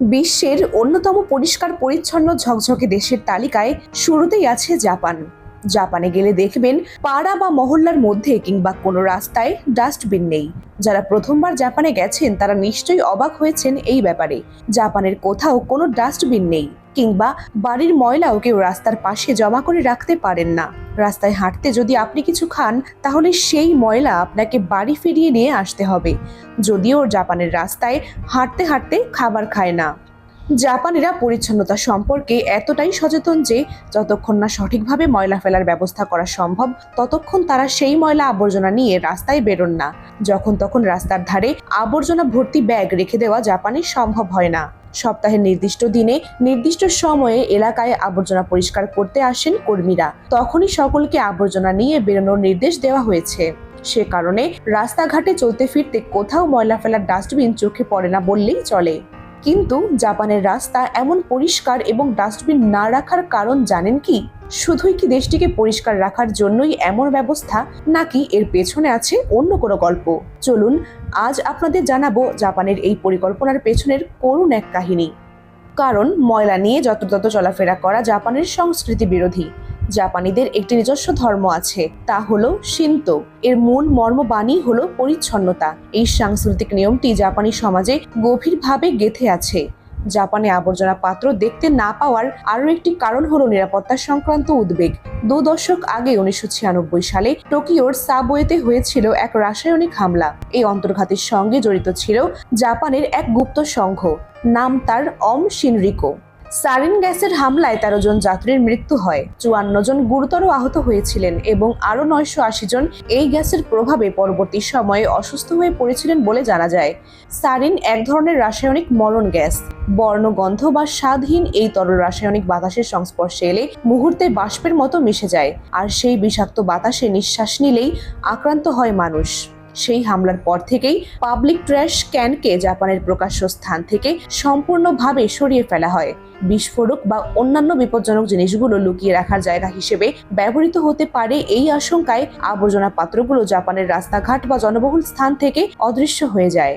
বিশ্বের অন্যতম পরিষ্কার পরিচ্ছন্ন ঝকঝকে দেশের তালিকায় শুরুতেই আছে জাপান। জাপানে গেলে দেখবেন পাড়া বা মহল্লার মধ্যে কিংবা কোনো রাস্তায় ডাস্টবিন নেই। যারা প্রথমবার জাপানে গেছেন, তারা নিশ্চয়ই অবাক হয়েছেন এই ব্যাপারে। জাপানের কোথাও কোনো ডাস্টবিন নেই কিংবা বাড়ির ময়লাও কেউ রাস্তার পাশে জমা করে রাখতে পারেন না। রাস্তায় হাঁটতে যদি আপনি কিছু খান, তাহলে সেই ময়লা আপনাকে বাড়ি ফিরিয়ে নিয়ে আসতে হবে। যদিও জাপানের রাস্তায় হাঁটতে হাঁটতে খাবার খায় না। জাপানিরা পরিচ্ছন্নতা সম্পর্কে এতটাই সচেতন যে যতক্ষণ না সঠিকভাবে ময়লা ফেলার ব্যবস্থা করা সম্ভব, ততক্ষণ তারা সেই ময়লা আবর্জনা নিয়ে রাস্তায় বেরোন না। যখন তখন রাস্তার ধারে আবর্জনা ভর্তি ব্যাগ রেখে দেওয়া জাপানে সম্ভব হয় না। সপ্তাহের নির্দিষ্ট দিনে, নির্দিষ্ট সময়ে এলাকায় আবর্জনা পরিষ্কার করতে আসেন কর্মীরা। তখনই সকলকে আবর্জনা নিয়ে বেরোনোর নির্দেশ দেওয়া হয়েছে। সে কারণে রাস্তাঘাটে চলতে ফিরতে কোথাও ময়লা ফেলার ডাস্টবিন চোখে পড়ে না বললেই চলে। কিন্তু জাপানের রাস্তা এমন পরিষ্কার এবং ডাস্টবিন না রাখার কারণ জানেন কি? শুধুই কি দেশটিকে পরিষ্কার রাখার জন্যই এমন ব্যবস্থা, নাকি এর পেছনে আছে অন্য কোনো গল্প? চলুন, আজ আপনাদের জানাব জাপানের এই পরিকল্পনার পেছনের করুণ এক কাহিনী। কারণ ময়লা নিয়ে যত্রতত্র চলাফেরা করা জাপানের সংস্কৃতি বিরোধী। জাপানিদের একটি নিজস্ব ধর্ম আছে, তা হলো শিন্তো এর মূল মর্মবাণী হলো পরিচ্ছন্নতা। এই সাংস্কৃতিক নিয়মটি জাপানি সমাজে গভীরভাবে গেঁথে আছে। জাপানে আবর্জনা পাত্র দেখতে না পাওয়ার আরও একটি কারণ হলো নিরাপত্তা সংক্রান্ত উদ্বেগ। দু দশক আগে উনিশশো ছিয়ানব্বই সালে টোকিওর সাবওয়েতে হয়েছিল এক রাসায়নিক হামলা। এই অন্তর্ঘাতের সঙ্গে জড়িত ছিল জাপানের এক গুপ্ত সংঘ। নাম তার অম শিনরিকো। সারিন গ্যাসের হামলায় তেরো জন যাত্রীর মৃত্যু হয়। চুয়ান্ন জন গুরুতর আহত হয়েছিলেন এবং আরও নয়শো আশি জন এই গ্যাসের প্রভাবে পরবর্তী সময়ে অসুস্থ হয়ে পড়েছিলেন বলে জানা যায়। সারিন এক ধরনের রাসায়নিক মরণ গ্যাস। বর্ণগন্ধ বা স্বাদহীন এই তরল রাসায়নিক বাতাসের সংস্পর্শে এলে মুহূর্তে বাষ্পের মতো মিশে যায়। আর সেই বিষাক্ত বাতাসে নিঃশ্বাস নিলেই আক্রান্ত হয় মানুষ। সেই হামলার পর থেকেই পাবলিক ট্র্যাশ ক্যানকে জাপানের প্রকাশ্য স্থান থেকে সম্পূর্ণভাবে সরিয়ে ফেলা হয়। বিস্ফোরক বা অন্যান্য বিপজ্জনক জিনিসগুলো লুকিয়ে রাখার জায়গা হিসেবে ব্যবহৃত হতে পারে এই আশঙ্কায় আবর্জনা পাত্রগুলো জাপানের রাস্তাঘাট বা জনবহুল স্থান থেকে অদৃশ্য হয়ে যায়।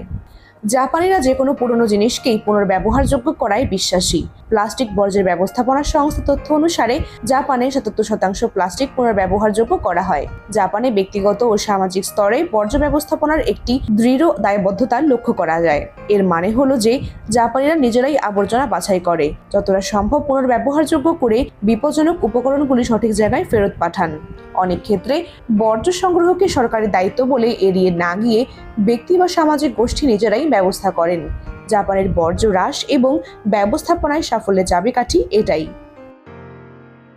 জাপানিরা যে কোনো পুরনো জিনিসকেই পুনর্ব্যবহারযোগ্য করায় বিশ্বাসী। প্লাস্টিক বর্জ্যের ব্যবস্থাপনা সংস্থা তথ্য অনুসারে জাপানে সাতাত্তর শতাংশ প্লাস্টিক পুনর্ব্যবহারযোগ্য করা হয়। জাপানে ব্যক্তিগত ও সামাজিক স্তরে বর্জ্য ব্যবস্থাপনার একটি দৃঢ় দায়বদ্ধতা লক্ষ্য করা যায়। এর মানে হলো যে জাপানিরা নিজেরাই আবর্জনা বাছাই করে, যতটা সম্ভব পুনর্ব্যবহারযোগ্য করে বিপজ্জনক উপকরণগুলি সঠিক জায়গায় ফেরত পাঠান। অনেক ক্ষেত্রে বর্জ্য সংগ্রহকে সরকারি দায়িত্ব বলে এড়িয়ে না গিয়ে ব্যক্তি বা সামাজিক গোষ্ঠী নিজেরাই ব্যবস্থা করেন। জাপানের বর্জ্য হ্রাস এবং ব্যবস্থাপনায় সাফল্যের চাবিকাঠি এটাই।